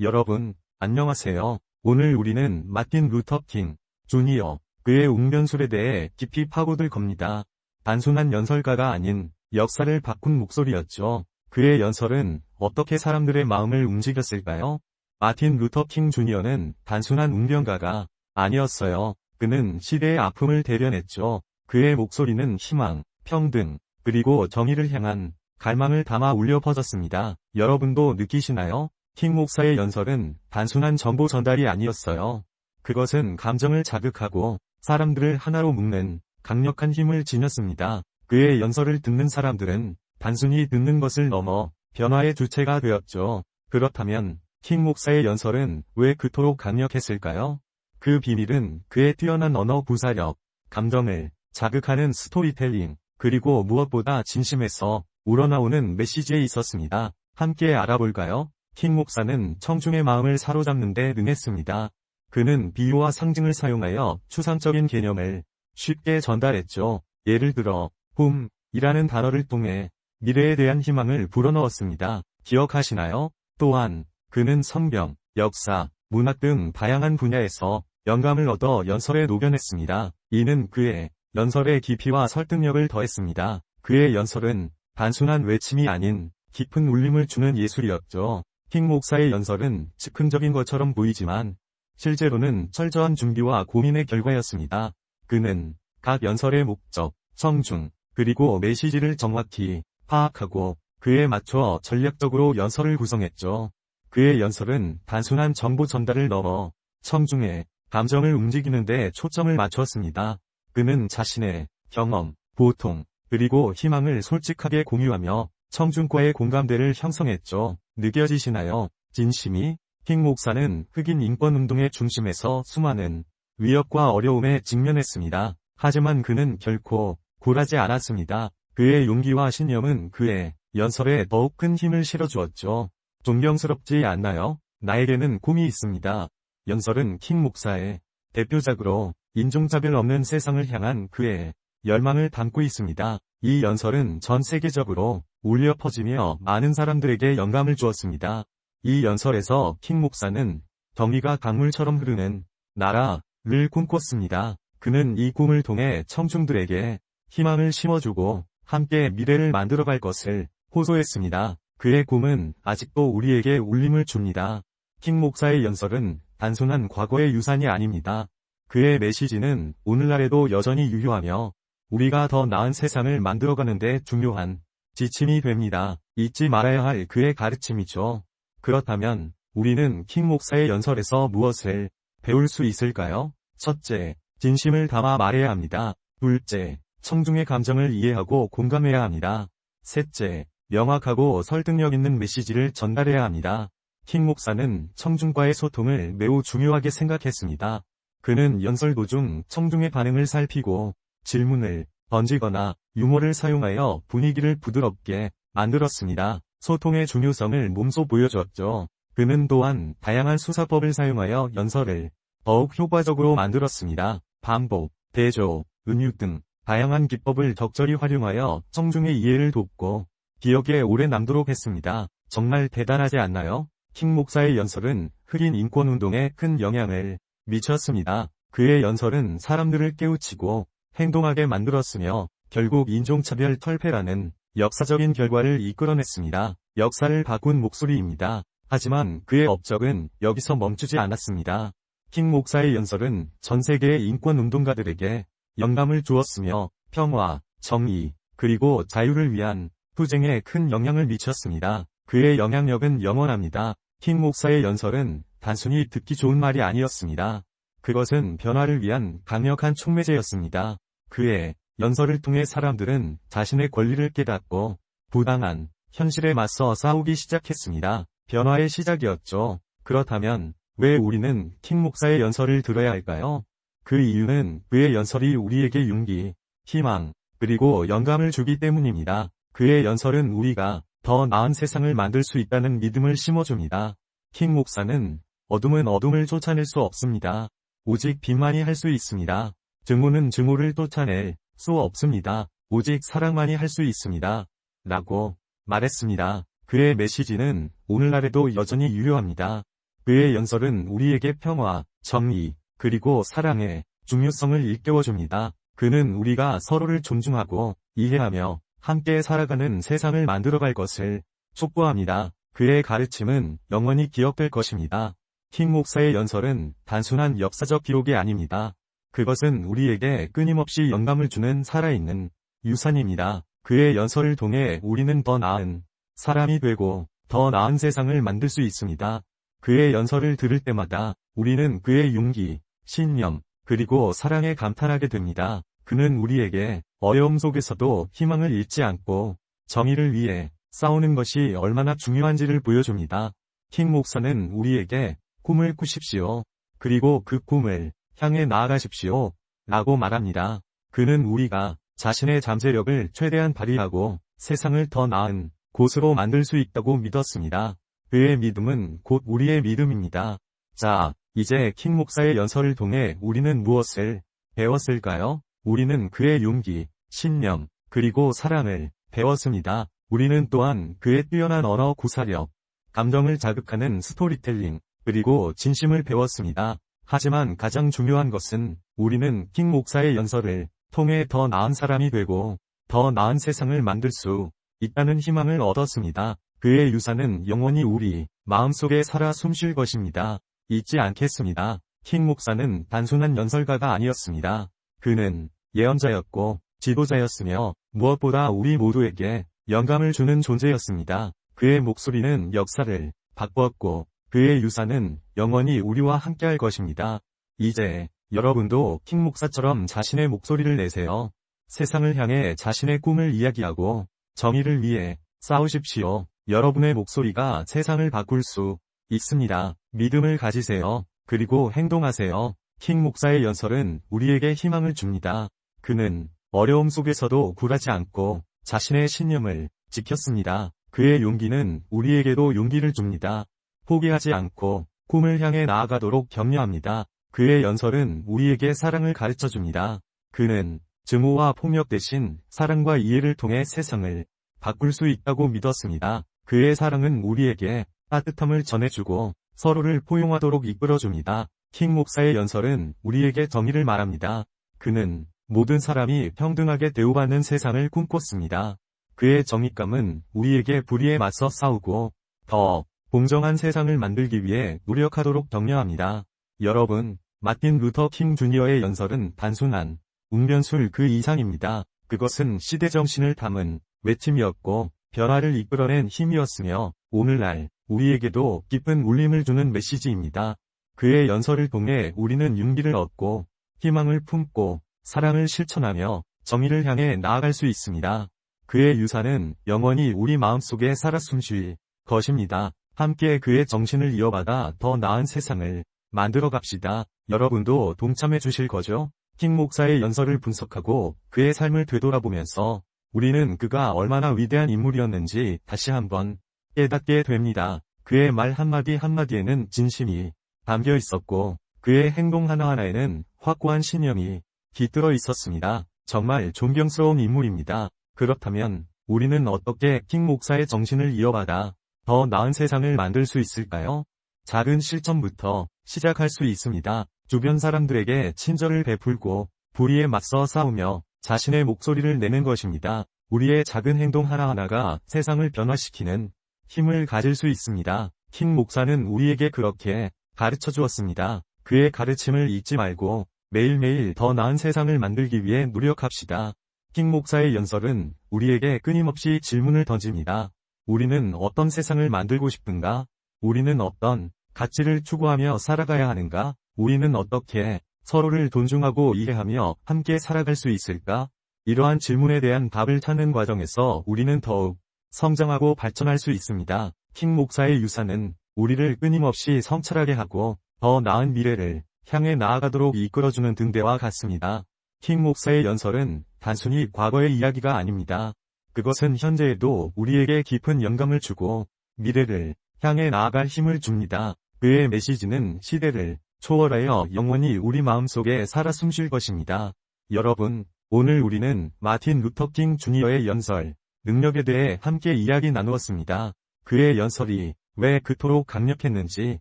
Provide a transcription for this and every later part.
여러분, 안녕하세요. 오늘 우리는 마틴 루터 킹, 주니어, 그의 웅변술에 대해 깊이 파고들 겁니다. 단순한 연설가가 아닌 역사를 바꾼 목소리였죠. 그의 연설은 어떻게 사람들의 마음을 움직였을까요? 마틴 루터 킹 주니어는 단순한 웅변가가 아니었어요. 그는 시대의 아픔을 대변했죠. 그의 목소리는 희망, 평등, 그리고 정의를 향한 갈망을 담아 울려 퍼졌습니다. 여러분도 느끼시나요? 킹 목사의 연설은 단순한 정보 전달이 아니었어요. 그것은 감정을 자극하고 사람들을 하나로 묶는 강력한 힘을 지녔습니다. 그의 연설을 듣는 사람들은 단순히 듣는 것을 넘어 변화의 주체가 되었죠. 그렇다면 킹 목사의 연설은 왜 그토록 강력했을까요? 그 비밀은 그의 뛰어난 언어 구사력, 감정을 자극하는 스토리텔링, 그리고 무엇보다 진심에서 우러나오는 메시지에 있었습니다. 함께 알아볼까요? 킹 목사는 청중의 마음을 사로잡는 데 능했습니다. 그는 비유와 상징을 사용하여 추상적인 개념을 쉽게 전달했죠. 예를 들어, 봄이라는 단어를 통해 미래에 대한 희망을 불어넣었습니다. 기억하시나요? 또한 그는 성경, 역사, 문학 등 다양한 분야에서 영감을 얻어 연설에 녹여냈습니다. 이는 그의 연설의 깊이와 설득력을 더했습니다. 그의 연설은 단순한 외침이 아닌 깊은 울림을 주는 예술이었죠. 킹 목사의 연설은 즉흥적인 것처럼 보이지만 실제로는 철저한 준비와 고민의 결과였습니다. 그는 각 연설의 목적, 성중, 그리고 메시지를 정확히 파악하고 그에 맞춰 전략적으로 연설을 구성했죠. 그의 연설은 단순한 정보 전달을 넘어 청중의 감정을 움직이는데 초점을 맞췄습니다. 그는 자신의 경험, 보통, 그리고 희망을 솔직하게 공유하며 청중과의 공감대를 형성했죠. 느껴지시나요? 진심이 킹 목사는 흑인 인권운동의 중심에서 수많은 위협과 어려움에 직면했습니다. 하지만 그는 결코 굴하지 않았습니다. 그의 용기와 신념은 그의 연설에 더욱 큰 힘을 실어주었죠. 존경스럽지 않나요? 나에게는 꿈이 있습니다. 연설은 킹 목사의 대표작으로 인종차별 없는 세상을 향한 그의 열망을 담고 있습니다. 이 연설은 전 세계적으로 울려 퍼지며 많은 사람들에게 영감을 주었습니다. 이 연설에서 킹 목사는 정의가 강물처럼 흐르는 나라를 꿈꿨습니다. 그는 이 꿈을 통해 청중들에게 희망을 심어주고 함께 미래를 만들어갈 것을 호소했습니다. 그의 꿈은 아직도 우리에게 울림을 줍니다. 킹 목사의 연설은 단순한 과거의 유산이 아닙니다. 그의 메시지는 오늘날에도 여전히 유효하며 우리가 더 나은 세상을 만들어가는데 중요한 지침이 됩니다. 잊지 말아야 할 그의 가르침이죠. 그렇다면 우리는 킹 목사의 연설에서 무엇을 배울 수 있을까요? 첫째, 진심을 담아 말해야 합니다. 둘째, 청중의 감정을 이해하고 공감해야 합니다. 셋째, 명확하고 설득력 있는 메시지를 전달해야 합니다. 킹 목사는 청중과의 소통을 매우 중요하게 생각했습니다. 그는 연설 도중 청중의 반응을 살피고 질문을 던지거나 유머를 사용하여 분위기를 부드럽게 만들었습니다. 소통의 중요성을 몸소 보여줬죠. 그는 또한 다양한 수사법을 사용하여 연설을 더욱 효과적으로 만들었습니다. 반복, 대조, 은유 등 다양한 기법을 적절히 활용하여 청중의 이해를 돕고 기억에 오래 남도록 했습니다. 정말 대단하지 않나요? 킹 목사의 연설은 흑인 인권운동에 큰 영향을 미쳤습니다. 그의 연설은 사람들을 깨우치고 행동하게 만들었으며 결국 인종차별 털폐라는 역사적인 결과를 이끌어냈습니다. 역사를 바꾼 목소리입니다. 하지만 그의 업적은 여기서 멈추지 않았습니다. 킹 목사의 연설은 전 세계의 인권운동가들에게 영감을 주었으며 평화, 정의, 그리고 자유를 위한 투쟁에 큰 영향을 미쳤습니다. 그의 영향력은 영원합니다. 킹 목사의 연설은 단순히 듣기 좋은 말이 아니었습니다. 그것은 변화를 위한 강력한 촉매제였습니다. 그의 연설을 통해 사람들은 자신의 권리를 깨닫고 부당한 현실에 맞서 싸우기 시작했습니다. 변화의 시작이었죠. 그렇다면 왜 우리는 킹 목사의 연설을 들어야 할까요? 그 이유는 그의 연설이 우리에게 용기, 희망, 그리고 영감을 주기 때문입니다. 그의 연설은 우리가 더 나은 세상을 만들 수 있다는 믿음을 심어줍니다. 킹 목사는 어둠은 어둠을 쫓아낼 수 없습니다. 오직 빛만이 할 수 있습니다. 증오는 증오를 쫓아낼 수 없습니다. 오직 사랑만이 할 수 있습니다. 라고 말했습니다. 그의 메시지는 오늘날에도 여전히 유효합니다. 그의 연설은 우리에게 평화, 정의, 그리고 사랑의 중요성을 일깨워줍니다. 그는 우리가 서로를 존중하고 이해하며 함께 살아가는 세상을 만들어갈 것을 촉구합니다. 그의 가르침은 영원히 기억될 것입니다. 킹 목사의 연설은 단순한 역사적 기록이 아닙니다. 그것은 우리에게 끊임없이 영감을 주는 살아있는 유산입니다. 그의 연설을 통해 우리는 더 나은 사람이 되고 더 나은 세상을 만들 수 있습니다. 그의 연설을 들을 때마다 우리는 그의 용기, 신념, 그리고 사랑에 감탄하게 됩니다. 그는 우리에게 어려움 속에서도 희망을 잃지 않고 정의를 위해 싸우는 것이 얼마나 중요한지를 보여줍니다. 킹 목사는 우리에게 꿈을 꾸십시오. 그리고 그 꿈을 향해 나아가십시오. 라고 말합니다. 그는 우리가 자신의 잠재력을 최대한 발휘하고 세상을 더 나은 곳으로 만들 수 있다고 믿었습니다. 그의 믿음은 곧 우리의 믿음입니다. 자, 이제 킹 목사의 연설을 통해 우리는 무엇을 배웠을까요? 우리는 그의 용기, 신념, 그리고 사랑을 배웠습니다. 우리는 또한 그의 뛰어난 언어 구사력, 감정을 자극하는 스토리텔링, 그리고 진심을 배웠습니다. 하지만 가장 중요한 것은 우리는 킹 목사의 연설을 통해 더 나은 사람이 되고 더 나은 세상을 만들 수 있다는 희망을 얻었습니다. 그의 유산은 영원히 우리 마음속에 살아 숨쉴 것입니다. 잊지 않겠습니다. 킹 목사는 단순한 연설가가 아니었습니다. 그는 예언자였고 지도자였으며 무엇보다 우리 모두에게 영감을 주는 존재였습니다. 그의 목소리는 역사를 바꾸었고 그의 유산은 영원히 우리와 함께할 것입니다. 이제 여러분도 킹 목사처럼 자신의 목소리를 내세요. 세상을 향해 자신의 꿈을 이야기하고 정의를 위해 싸우십시오. 여러분의 목소리가 세상을 바꿀 수 있습니다. 믿음을 가지세요. 그리고 행동하세요. 킹 목사의 연설은 우리에게 희망을 줍니다. 그는 어려움 속에서도 굴하지 않고 자신의 신념을 지켰습니다. 그의 용기는 우리에게도 용기를 줍니다. 포기하지 않고 꿈을 향해 나아가도록 격려합니다. 그의 연설은 우리에게 사랑을 가르쳐 줍니다. 그는 증오와 폭력 대신 사랑과 이해를 통해 세상을 바꿀 수 있다고 믿었습니다. 그의 사랑은 우리에게 따뜻함을 전해주고 서로를 포용하도록 이끌어줍니다. 킹 목사의 연설은 우리에게 정의를 말합니다. 그는 모든 사람이 평등하게 대우받는 세상을 꿈꿨습니다. 그의 정의감은 우리에게 불의에 맞서 싸우고 더 공정한 세상을 만들기 위해 노력하도록 격려합니다. 여러분, 마틴 루터 킹 주니어의 연설은 단순한 웅변술 그 이상입니다. 그것은 시대 정신을 담은 외침이었고 변화를 이끌어낸 힘이었으며 오늘날 우리에게도 깊은 울림을 주는 메시지입니다. 그의 연설을 통해 우리는 용기를 얻고 희망을 품고 사랑을 실천하며 정의를 향해 나아갈 수 있습니다. 그의 유산은 영원히 우리 마음속에 살아 숨쉴 것입니다. 함께 그의 정신을 이어받아 더 나은 세상을 만들어 갑시다. 여러분도 동참해 주실 거죠? 킹 목사의 연설을 분석하고 그의 삶을 되돌아보면서 우리는 그가 얼마나 위대한 인물이었는지 다시 한번 깨닫게 됩니다. 그의 말 한마디 한마디에는 진심이 담겨 있었고 그의 행동 하나하나에는 확고한 신념이 깃들어 있었습니다. 정말 존경스러운 인물입니다. 그렇다면 우리는 어떻게 킹 목사의 정신을 이어받아 더 나은 세상을 만들 수 있을까요? 작은 실천부터 시작할 수 있습니다. 주변 사람들에게 친절을 베풀고 불의에 맞서 싸우며 자신의 목소리를 내는 것입니다. 우리의 작은 행동 하나하나가 세상을 변화시키는 힘을 가질 수 있습니다. 킹 목사는 우리에게 그렇게 가르쳐 주었습니다. 그의 가르침을 잊지 말고 매일매일 더 나은 세상을 만들기 위해 노력합시다. 킹 목사의 연설은 우리에게 끊임없이 질문을 던집니다. 우리는 어떤 세상을 만들고 싶은가? 우리는 어떤 가치를 추구하며 살아가야 하는가? 우리는 어떻게 서로를 존중하고 이해하며 함께 살아갈 수 있을까? 이러한 질문에 대한 답을 찾는 과정에서 우리는 더욱 성장하고 발전할 수 있습니다. 킹 목사의 유산은 우리를 끊임없이 성찰하게 하고 더 나은 미래를 향해 나아가도록 이끌어주는 등대와 같습니다. 킹 목사의 연설은 단순히 과거의 이야기가 아닙니다. 그것은 현재에도 우리에게 깊은 영감을 주고 미래를 향해 나아갈 힘을 줍니다. 그의 메시지는 시대를 초월하여 영원히 우리 마음속에 살아 숨쉴 것입니다. 여러분, 오늘 우리는 마틴 루터킹 주니어의 연설, 능력에 대해 함께 이야기 나누었습니다. 그의 연설이 왜 그토록 강력했는지,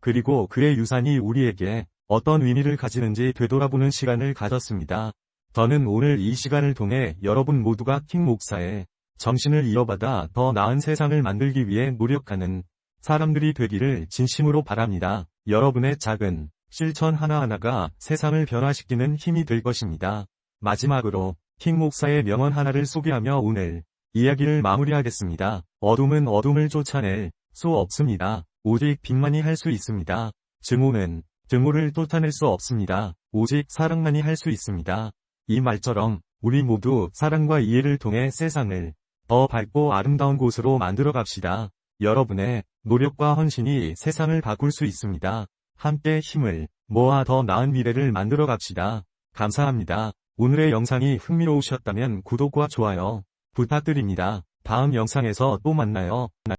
그리고 그의 유산이 우리에게 어떤 의미를 가지는지 되돌아보는 시간을 가졌습니다. 저는 오늘 이 시간을 통해 여러분 모두가 킹 목사의 정신을 이어받아 더 나은 세상을 만들기 위해 노력하는 사람들이 되기를 진심으로 바랍니다. 여러분의 작은 실천 하나하나가 세상을 변화시키는 힘이 될 것입니다. 마지막으로 킹 목사의 명언 하나를 소개하며 오늘 이야기를 마무리하겠습니다. 어둠은 어둠을 쫓아낼 수 없습니다. 오직 빛만이 할 수 있습니다. 증오는 증오를 쫓아낼 수 없습니다. 오직 사랑만이 할 수 있습니다. 이 말처럼 우리 모두 사랑과 이해를 통해 세상을 더 밝고 아름다운 곳으로 만들어 갑시다. 여러분의 노력과 헌신이 세상을 바꿀 수 있습니다. 함께 힘을 모아 더 나은 미래를 만들어 갑시다. 감사합니다. 오늘의 영상이 흥미로우셨다면 구독과 좋아요 부탁드립니다. 다음 영상에서 또 만나요.